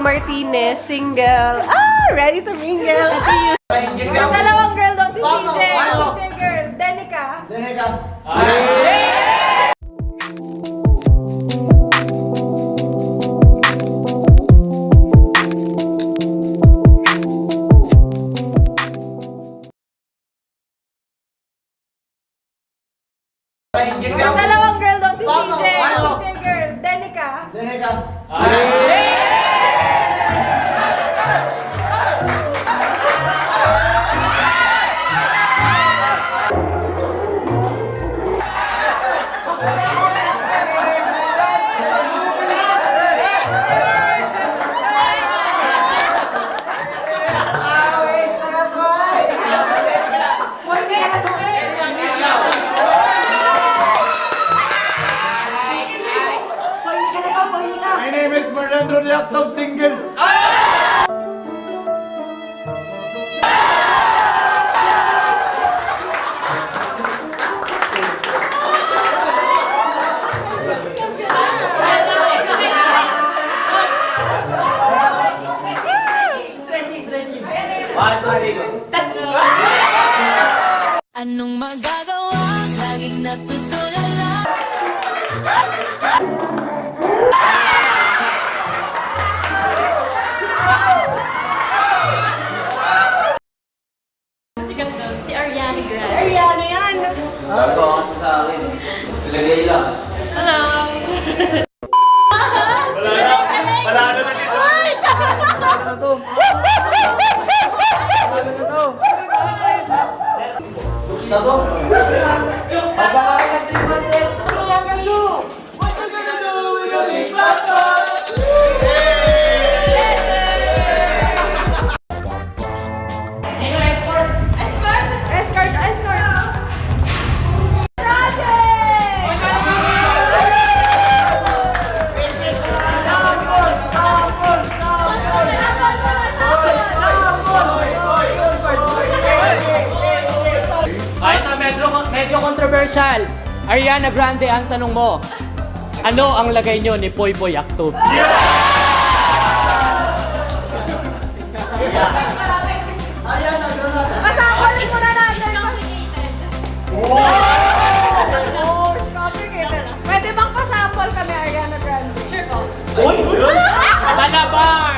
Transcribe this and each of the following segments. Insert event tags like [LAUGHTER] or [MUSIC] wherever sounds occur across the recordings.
Martinez, single. Ah, ready to mingle. Yung dalawang girl doon, si CJ. CJ girl, Denica. Yung dalawang girl doon, si CJ. CJ girl, Denica. My Palalo na si Gusto to? Controversial. Ariana Grande ang tanong mo. Ano ang lagay nyo ni Poy Boy Akto? Pasample muna natin. Oh, it's complicated. Pwede bang pasample kami, Ariana Grande? Sure po. Malabar!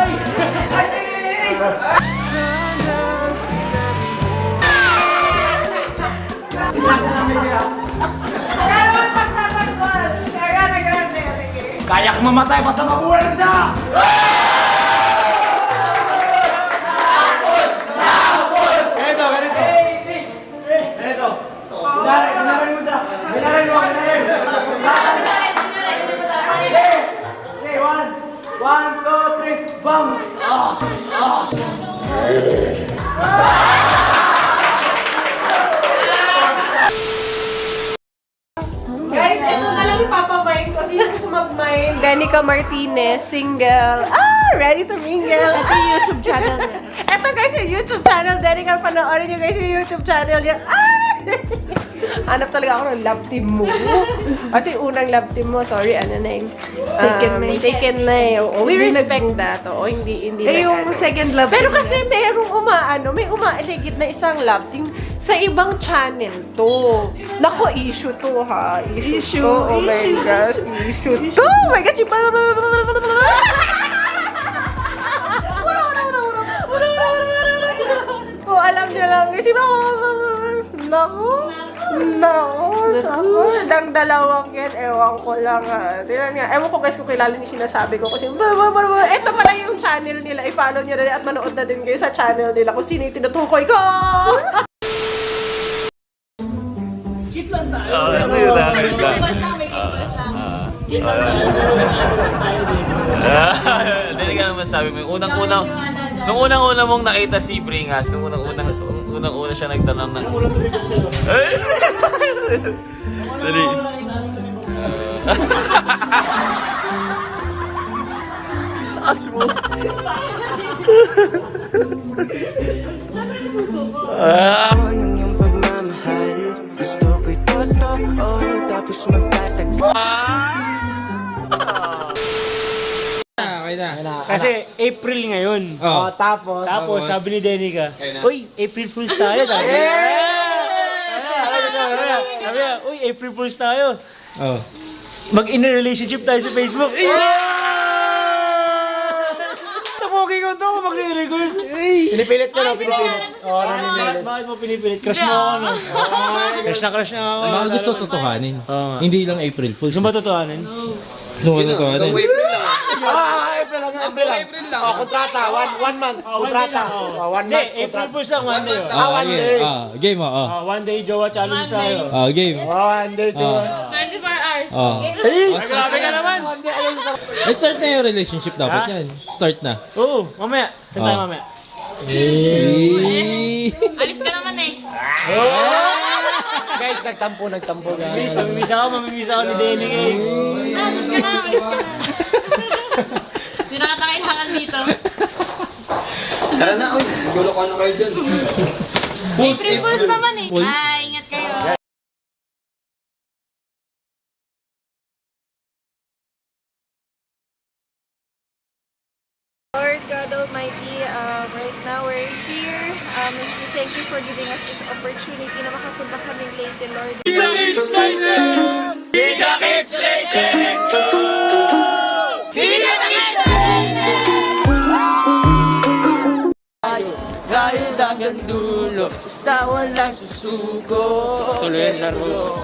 Kaya kong mamatay basta mabuhay siya! Ganito, ganito. Ganito. Kunwari, kunwari mo siya. Kunwari mo, kunwari. Kunwari. Hey, one. One, two, three, bang! Ah! Ah! Ah! Danica Martinez, single. Ah, ready to mingle. Ito yung YouTube channel niya. Ito guys, yung YouTube channel. Danica, panoorin nyo guys yung YouTube channel niya. Ah! [LAUGHS] Hanap talaga ako ng love team mo. Kasi unang love team mo, sorry, ano na yung... Taken na Taken na eh. Oo, we respect that. Oo, hindi, hindi Eh, yung ano. second love Pero team kasi merong umaano, may umaaligid na isang love team sa ibang channel to. Nako, issue to ha. Issue, Issue, to. Oh my issue. gosh, issue to. Oh my gosh, yung Kung alam niyo lang, kasi ba, nako, nako, nako, ng dalawang yan, ewan ko lang ha. Tingnan nga, ewan ko guys kung kilala niyo sinasabi ko kasi, ba, ba, ba, ba, eto pala yung channel nila, i-follow niyo na rin at manood na din kayo sa channel nila kung sino yung tinutukoy ko. Hindi ka naman sabi mo. yung Unang-unang, nung unang-una mong nakita si Bringas, nung unang-unang, unang-una siya nagtanong ng... Ay! Dali. Taas [LAUGHS] mo. Ah. Ang iyong pagmamahal Gusto ko'y totoo Tapos magtatagal Kasi April ngayon. Oh, tapos. Tapos sabi ni Denica, Uy, April Fools tayo. Sabi niya. Sabi niya, sabi niya, sabi niya, Uy, April Fools tayo. Oh. Mag-in a relationship tayo sa Facebook. [LAUGHS] Tapogi ko to kung magre-request. Pinipilit ko na, pinipilit. Oo, Bakit, bakit mo pinipilit? Crush mo ako, no? Crush na crush na ako. Baka gusto totohanin. Oo nga. Hindi lang April Fools. Gusto ba totohanin? Gusto mo totohanin. Ah, April lang. April lang. April lang. Oh, kontrata. One, one month. kontrata. Oh, one Hindi, April Fools lang. One day. oh. Ah, one day. Ah, game oh. Oh, Ah, one day Jowa challenge tayo. Ah, game. One day Ah. 24 hours. Oh. Ay, grabe ka naman. Eh, start na yung relationship dapat Ha? yan. Start na. Oo, mamaya. Saan tayo Ah. mamaya? Eh. Alis ka naman eh. Guys, nagtampo, nagtampo Miss, mamimiss ako, mamimiss ako ni Denny. Ah, doon ka na. Alis ka na. Hindi na kita kailangan dito. Tara na, ko ano kayo dyan. April Fools naman eh. Fools? Ah, ingat kayo. Lord God Almighty, um, right now we're here. Um, we thank you for giving us this opportunity na makapunta kami late, Lord. Gayos hanggang dulo, basta walang susuko. Tuloy ang laro.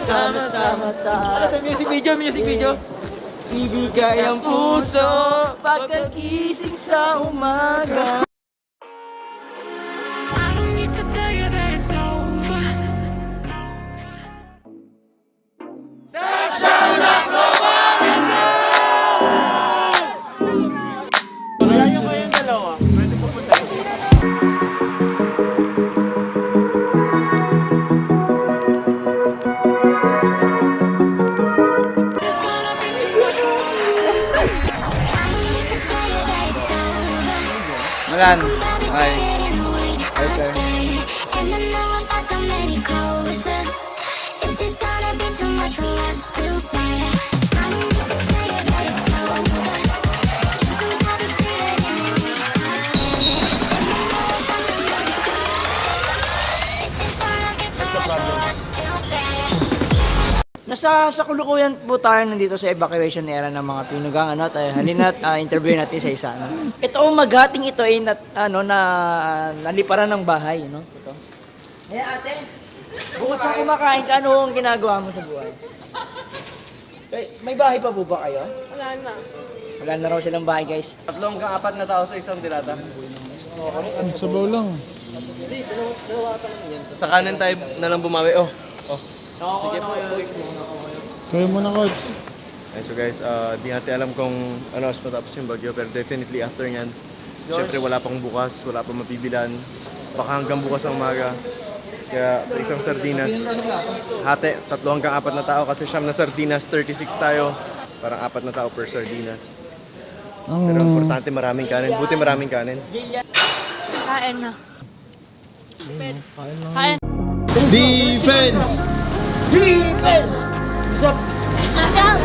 Sama-sama tayo. Music video, music video. Ibigay ang puso pagkagising sa umaga. Malan. Ay. And Nasa sa kulukuyan po tayo nandito sa evacuation era ng mga pinugang ano tayo. Halina at ah, interview natin sa isa ano. Ito ang maghating ito ay nat, ano na naliparan ng bahay, no? Ito. Eh ate, bukod sa kumakain ka, ano ang ginagawa mo sa buhay? Eh, May bahay pa po ba kayo? Wala na. Wala na raw silang bahay, guys. Tatlong kang apat na tao sa isang dilata. Sabaw lang. Sa kanan tayo na lang bumawi. Oh. Sige po. Kaya mo na, coach. Ay, so guys, uh, di natin alam kung ano mas matapos yung bagyo, pero definitely after nyan, syempre wala pang bukas, wala pang mapibilan, baka hanggang bukas ng umaga. Kaya sa isang sardinas, hati, tatlo hanggang apat na tao kasi siyam na sardinas, 36 tayo. Parang apat na tao per sardinas. Ang... Pero importante maraming kanin. Buti maraming kanin. Kain na. Kain. Defense! Chop! Chop!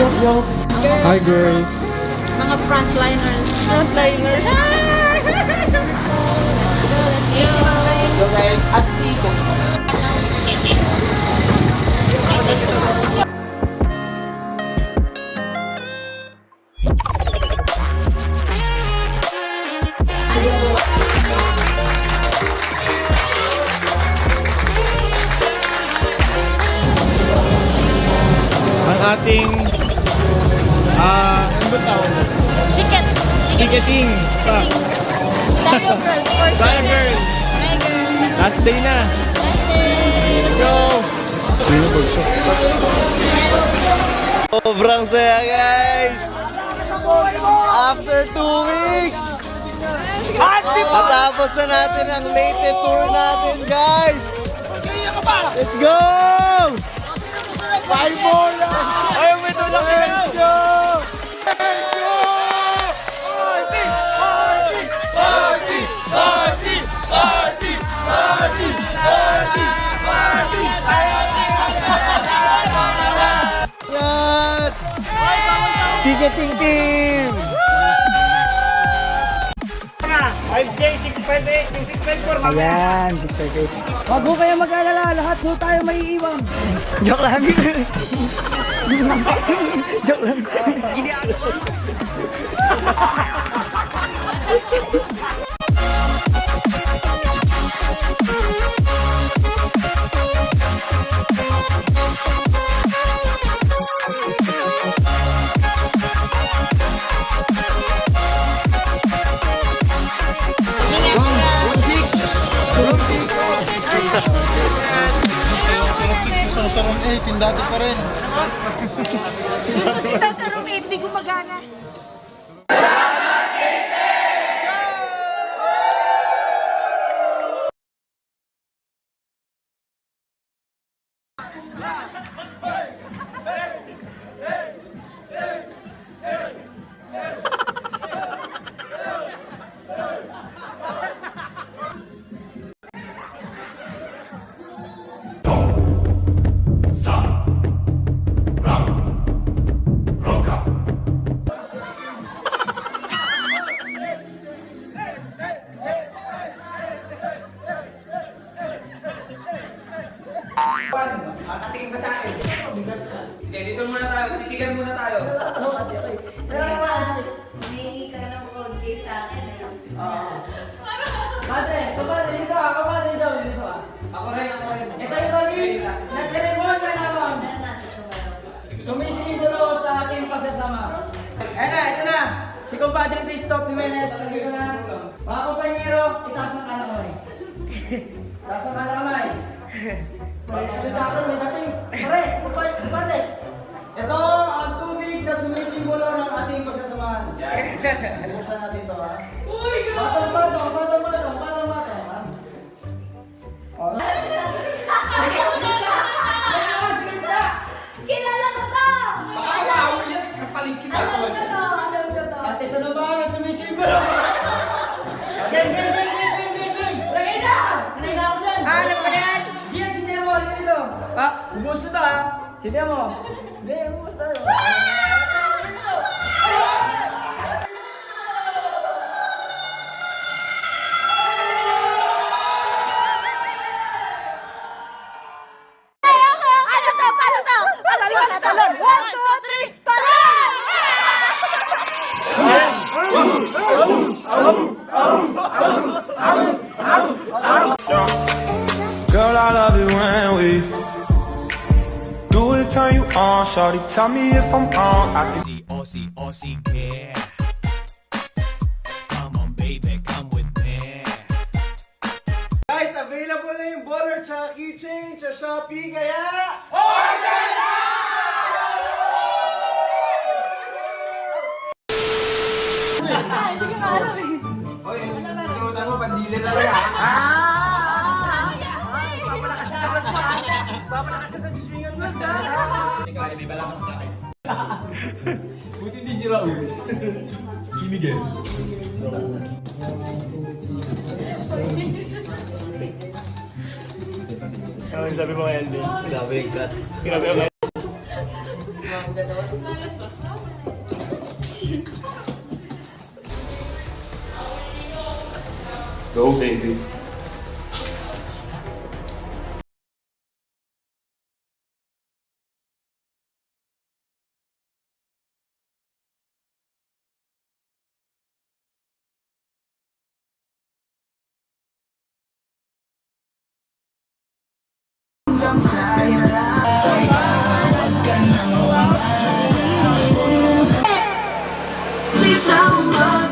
Chop, yo! Hi, girls! Mga frontliners. Frontliners! [LAUGHS] so guys, at Tapos na natin ang late tour natin, guys! Let's go! Five more lang! Ay, wait, wala kayo! Yes! Ticketing team! 5J, 658, 654, mamaya. Ayan, 658. Huwag mo kaya mag-alala, lahat so tayo may iiwan. [LAUGHS] Joke lang. [LAUGHS] Joke lang. Giniago. [LAUGHS] dati pa rin. [LAUGHS] Pan! Tatikim ka sa akin. Sige, dito muna tayo. Titigan muna tayo. Nalatawa kasi ako eh. Ano ano kasi. Eh. Humingi ka ng konti sa akin. Eh. Oo. Madre, sa padre dito ah. Kapadre dito. Dito ah. Ako rin, ako rin. Ito yung kami na seremonya naroon. Sumisimbolo sa ating pagsasama. Eto na, ito na. Si Compadre Christoph Jimenez, nandito na. Mga kumpanyero, itaas ang kalamay. itaas ang kalamay kamay. Ito sa akin, may dating. Pare, kumpadre. Ito ang tubig na sumisimbolo ng ating pagsasamahan. Buksan natin ito, ha? Uy, patong, patong, patong, patong, patong, Bubus ko to ha. Sindihan mo. Shorty, tell me if I'm wrong. I can see, Aussie, Aussie, care. Come on, baby, come with me. Guys, available na yung baller tsaka keychain sa Shopee, kaya... Ay, hindi ko alam eh. Suotan mo, pandili na rin. May balak sa akin. [LAUGHS] Buti hindi si Raul. [LAUGHS] Si Miguel. Ano yung sabi mo kay Elvis? Grabe yung guts. Grabe ako. Go, baby. Si someone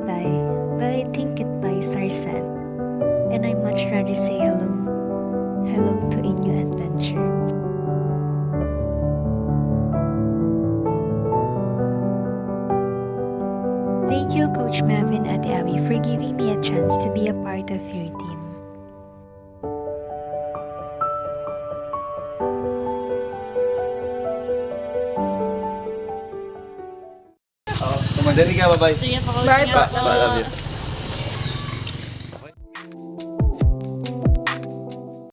goodbye, but I think goodbyes are sad. And I much rather say hello. Hello to a new adventure. Thank you, Coach Mavin at Abby, for giving me a chance to be a part of your team. Kumadali ka, bye-bye. Sige po, Bye. Bye. Love you.